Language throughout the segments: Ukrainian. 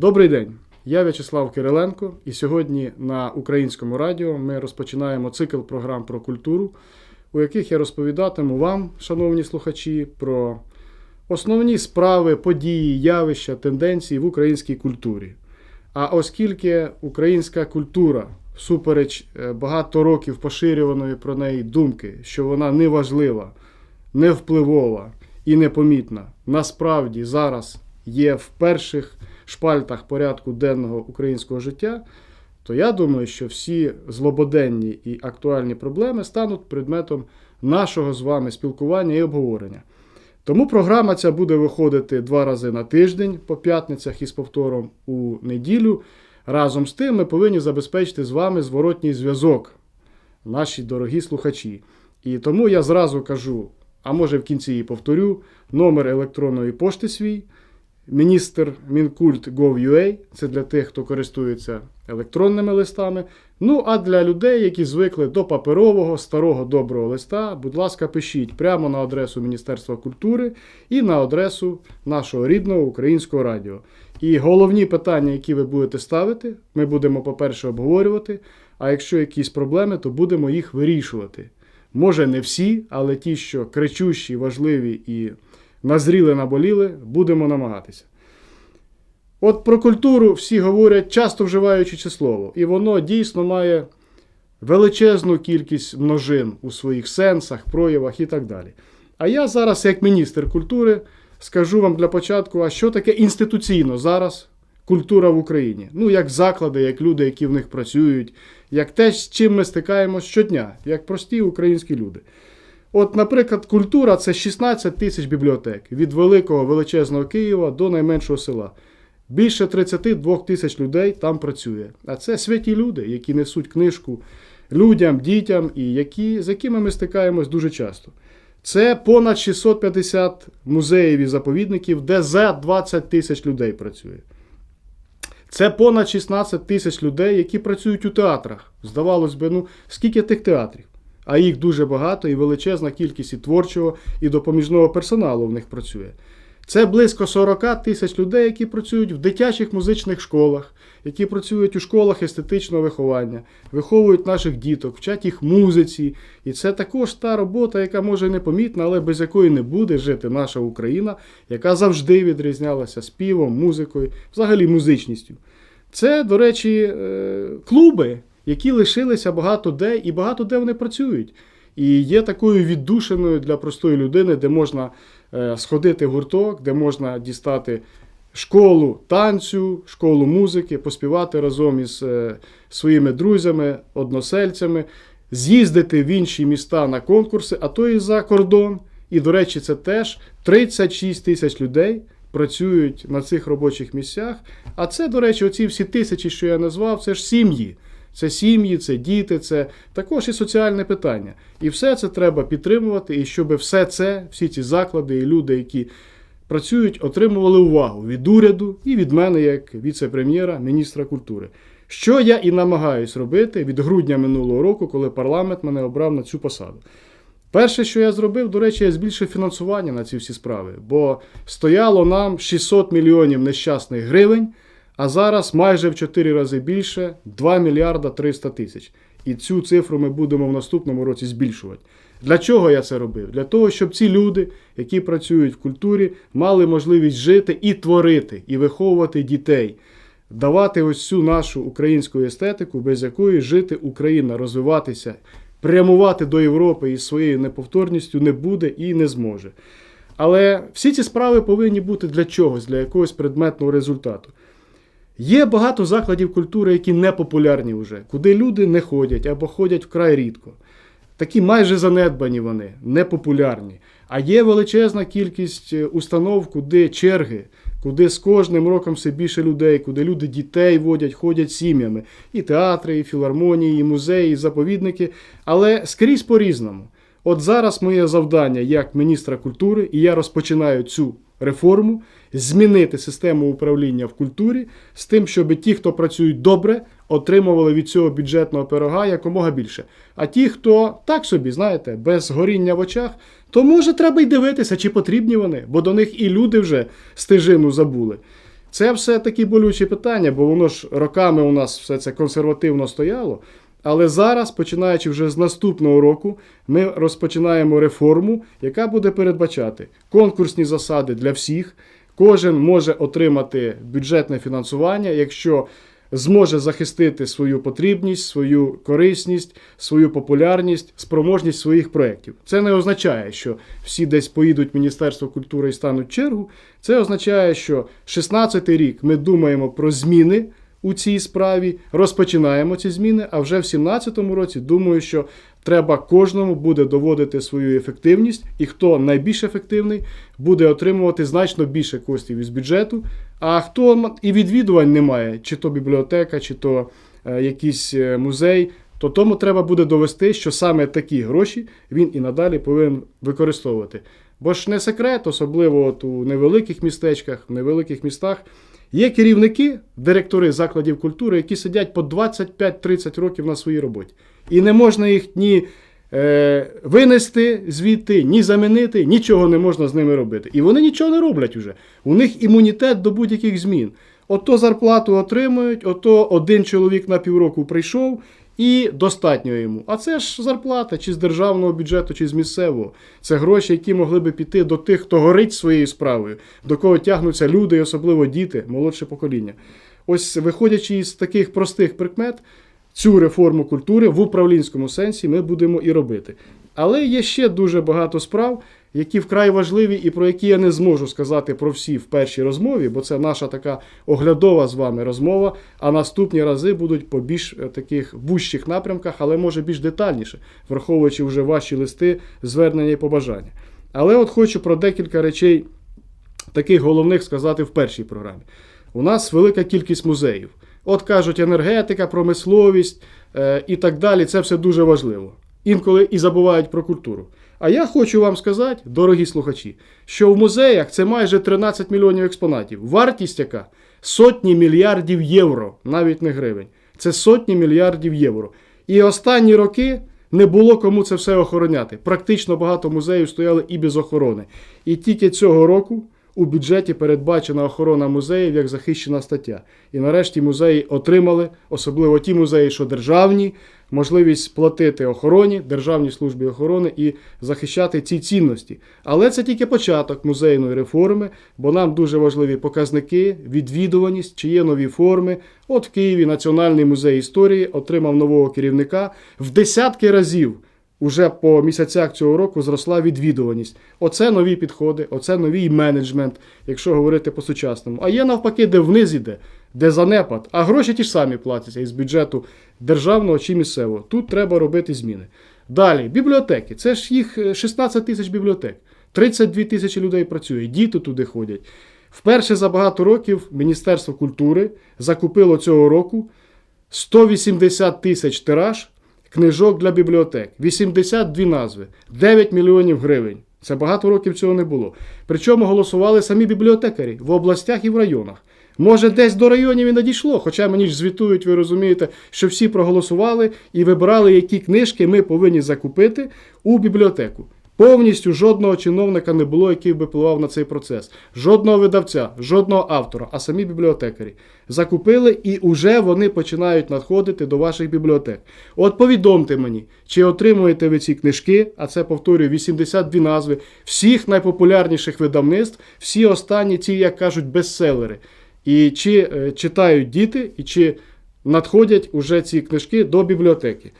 Добрий день, я В'ячеслав Кириленко, і сьогодні на українському радіо ми розпочинаємо цикл програм про культуру, у яких я розповідатиму вам, шановні слухачі, про основні справи, події, явища, тенденції в українській культурі. А оскільки українська культура, всупереч е, багато років поширюваної про неї думки, що вона неважлива, невпливова і непомітна, насправді зараз є в перших шпальтах порядку денного українського життя, то я думаю, що всі злободенні і актуальні проблеми стануть предметом нашого з вами спілкування і обговорення. Тому програма ця буде виходити два рази на тиждень по п'ятницях із повтором у неділю. Разом з тим ми повинні забезпечити з вами зворотній зв'язок, наші дорогі слухачі. І тому я зразу кажу, а може в кінці і повторю, номер електронної пошти свій міністр Мінкульт Gov.ua, це для тих, хто користується електронними листами. Ну, а для людей, які звикли до паперового, старого доброго листа, будь ласка, пишіть прямо на адресу Міністерства культури і на адресу нашого рідного українського радіо. І головні питання, які ви будете ставити, ми будемо, по-перше, обговорювати. А якщо якісь проблеми, то будемо їх вирішувати. Може, не всі, але ті, що кричущі, важливі і назріли, наболіли, будемо намагатися. От про культуру всі говорять, часто вживаючи це слово, і воно дійсно має величезну кількість множин у своїх сенсах, проявах і так далі. А я зараз, як міністр культури, скажу вам для початку, а що таке інституційно зараз культура в Україні. Ну, як заклади, як люди, які в них працюють, як те, з чим ми стикаємось щодня, як прості українські люди. От, наприклад, культура це 16 тисяч бібліотек від великого величезного Києва до найменшого села. Більше 32 тисяч людей там працює. А це святі люди, які несуть книжку людям, дітям, і які, з якими ми стикаємось дуже часто. Це понад 650 музеїв і заповідників, де за 20 тисяч людей працює. Це понад 16 тисяч людей, які працюють у театрах. Здавалось би, ну скільки тих театрів? А їх дуже багато і величезна кількість і творчого, і допоміжного персоналу в них працює. Це близько 40 тисяч людей, які працюють в дитячих музичних школах, які працюють у школах естетичного виховання, виховують наших діток, вчать їх музиці. І це також та робота, яка може непомітна, але без якої не буде жити наша Україна, яка завжди відрізнялася співом, музикою, взагалі музичністю. Це, до речі, е, клуби, які лишилися багато де, і багато де вони працюють. І є такою віддушиною для простої людини, де можна е, сходити в гурток, де можна дістати школу танцю, школу музики, поспівати разом із е, своїми друзями, односельцями, з'їздити в інші міста на конкурси, а то і за кордон. І, до речі, це теж 36 тисяч людей працюють на цих робочих місцях. А це, до речі, оці всі тисячі, що я назвав, це ж сім'ї. Це сім'ї, це діти, це також і соціальне питання. І все це треба підтримувати, і щоб все це, всі ці заклади і люди, які працюють, отримували увагу від уряду і від мене, як віце-прем'єра, міністра культури. Що я і намагаюсь робити від грудня минулого року, коли парламент мене обрав на цю посаду. Перше, що я зробив, до речі, я збільшив фінансування на ці всі справи, бо стояло нам 600 мільйонів нещасних гривень. А зараз майже в 4 рази більше 2 мільярда 300 тисяч. І цю цифру ми будемо в наступному році збільшувати. Для чого я це робив? Для того, щоб ці люди, які працюють в культурі, мали можливість жити і творити, і виховувати дітей, давати ось цю нашу українську естетику, без якої жити Україна, розвиватися, прямувати до Європи із своєю неповторністю не буде і не зможе. Але всі ці справи повинні бути для чогось, для якогось предметного результату. Є багато закладів культури, які не популярні вже, куди люди не ходять або ходять вкрай рідко. Такі майже занедбані вони, непопулярні. А є величезна кількість е, установ, куди черги, куди з кожним роком все більше людей, куди люди дітей водять, ходять сім'ями. І театри, і філармонії, і музеї, і заповідники. Але скрізь по-різному. От зараз моє завдання як міністра культури, і я розпочинаю цю реформу, змінити систему управління в культурі з тим, щоб ті, хто працюють добре, отримували від цього бюджетного пирога якомога більше. А ті, хто так собі, знаєте, без горіння в очах, то може треба й дивитися, чи потрібні вони, бо до них і люди вже стежину забули. Це все такі болючі питання, бо воно ж роками у нас все це консервативно стояло. Але зараз, починаючи вже з наступного року, ми розпочинаємо реформу, яка буде передбачати конкурсні засади для всіх. Кожен може отримати бюджетне фінансування, якщо зможе захистити свою потрібність, свою корисність, свою популярність, спроможність своїх проєктів. Це не означає, що всі десь поїдуть в Міністерство культури і стануть чергу. Це означає, що 16-й рік ми думаємо про зміни у цій справі, розпочинаємо ці зміни. А вже в 17-му році думаю, що треба кожному буде доводити свою ефективність, і хто найбільш ефективний, буде отримувати значно більше коштів із бюджету. А хто і відвідувань немає, чи то бібліотека, чи то е, якийсь е, музей, то тому треба буде довести, що саме такі гроші він і надалі повинен використовувати. Бо ж не секрет, особливо от у невеликих містечках, в невеликих містах. Є керівники, директори закладів культури, які сидять по 25-30 років на своїй роботі. І не можна їх ні е, винести звідти, ні замінити, нічого не можна з ними робити. І вони нічого не роблять вже. У них імунітет до будь-яких змін. Ото зарплату отримують, ото один чоловік на півроку прийшов. І достатньо йому. А це ж зарплата чи з державного бюджету, чи з місцевого. Це гроші, які могли би піти до тих, хто горить своєю справою, до кого тягнуться люди, і особливо діти, молодше покоління. Ось виходячи із таких простих прикмет, цю реформу культури в управлінському сенсі ми будемо і робити. Але є ще дуже багато справ, які вкрай важливі і про які я не зможу сказати про всі в першій розмові, бо це наша така оглядова з вами розмова. А наступні рази будуть по більш е, таких вущих напрямках, але може більш детальніше, враховуючи вже ваші листи, звернення і побажання. Але от хочу про декілька речей таких головних сказати в першій програмі. У нас велика кількість музеїв. От кажуть, енергетика, промисловість е, і так далі. Це все дуже важливо. Інколи і забувають про культуру. А я хочу вам сказати, дорогі слухачі, що в музеях це майже 13 мільйонів експонатів. Вартість яка сотні мільярдів євро, навіть не гривень. Це сотні мільярдів євро. І останні роки не було кому це все охороняти. Практично багато музеїв стояли і без охорони. І тільки цього року у бюджеті передбачена охорона музеїв як захищена стаття. І нарешті музеї отримали, особливо ті музеї, що державні, можливість платити охороні, Державній службі охорони і захищати ці цінності. Але це тільки початок музейної реформи, бо нам дуже важливі показники, відвідуваність, чи є нові форми. От в Києві Національний музей історії отримав нового керівника в десятки разів. Уже по місяцях цього року зросла відвідуваність. Оце нові підходи, оце новий менеджмент, якщо говорити по-сучасному. А є навпаки, де вниз іде, де занепад, а гроші ті ж самі платяться із бюджету державного чи місцевого. Тут треба робити зміни. Далі, бібліотеки. Це ж їх е, 16 тисяч бібліотек. 32 тисячі людей працює, діти туди ходять. Вперше за багато років Міністерство культури закупило цього року 180 тисяч тираж книжок для бібліотек, 82 назви, 9 мільйонів гривень. Це багато років цього не було. Причому голосували самі бібліотекарі в областях і в районах. Може, десь до районів і надійшло, хоча мені ж звітують, ви розумієте, що всі проголосували і вибирали, які книжки ми повинні закупити у бібліотеку. Повністю жодного чиновника не було, який би впливав на цей процес. Жодного видавця, жодного автора, а самі бібліотекарі закупили і вже вони починають надходити до ваших бібліотек. От повідомте мені, чи отримуєте ви ці книжки, а це повторюю 82 назви всіх найпопулярніших видавництв, всі останні ці, як кажуть, бестселери. І чи е, читають діти, і чи надходять уже ці книжки до бібліотеки.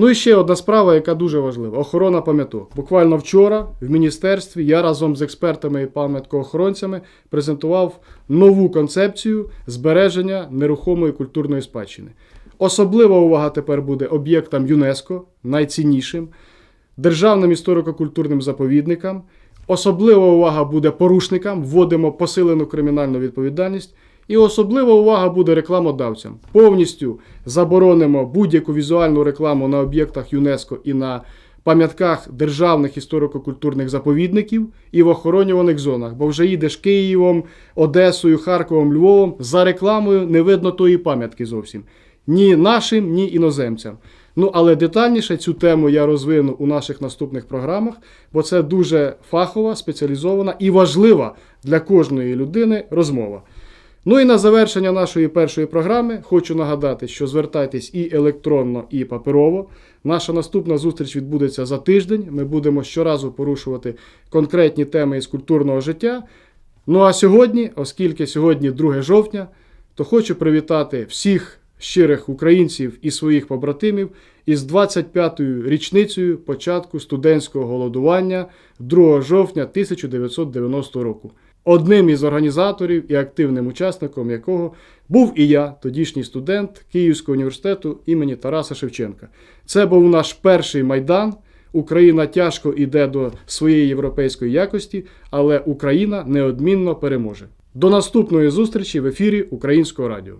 Ну і ще одна справа, яка дуже важлива: охорона пам'яток. Буквально вчора в міністерстві я разом з експертами і пам'яткоохоронцями презентував нову концепцію збереження нерухомої культурної спадщини. Особлива увага тепер буде об'єктам ЮНЕСКО, найціннішим, державним історико-культурним заповідникам. Особлива увага буде порушникам, вводимо посилену кримінальну відповідальність. І особлива увага буде рекламодавцям. Повністю заборонимо будь-яку візуальну рекламу на об'єктах ЮНЕСКО і на пам'ятках державних історико-культурних заповідників і в охоронюваних зонах, бо вже їдеш Києвом, Одесою, Харковом, Львовом. За рекламою не видно тої пам'ятки зовсім. Ні нашим, ні іноземцям. Ну, але детальніше цю тему я розвину у наших наступних програмах, бо це дуже фахова, спеціалізована і важлива для кожної людини розмова. Ну і на завершення нашої першої програми хочу нагадати, що звертайтесь і електронно, і паперово. Наша наступна зустріч відбудеться за тиждень. Ми будемо щоразу порушувати конкретні теми із культурного життя. Ну а сьогодні, оскільки сьогодні 2 жовтня, то хочу привітати всіх щирих українців і своїх побратимів із 25-ю річницею початку студентського голодування 2 жовтня 1990 року. Одним із організаторів і активним учасником якого був і я, тодішній студент Київського університету імені Тараса Шевченка. Це був наш перший майдан. Україна тяжко йде до своєї європейської якості, але Україна неодмінно переможе. До наступної зустрічі в ефірі Українського радіо.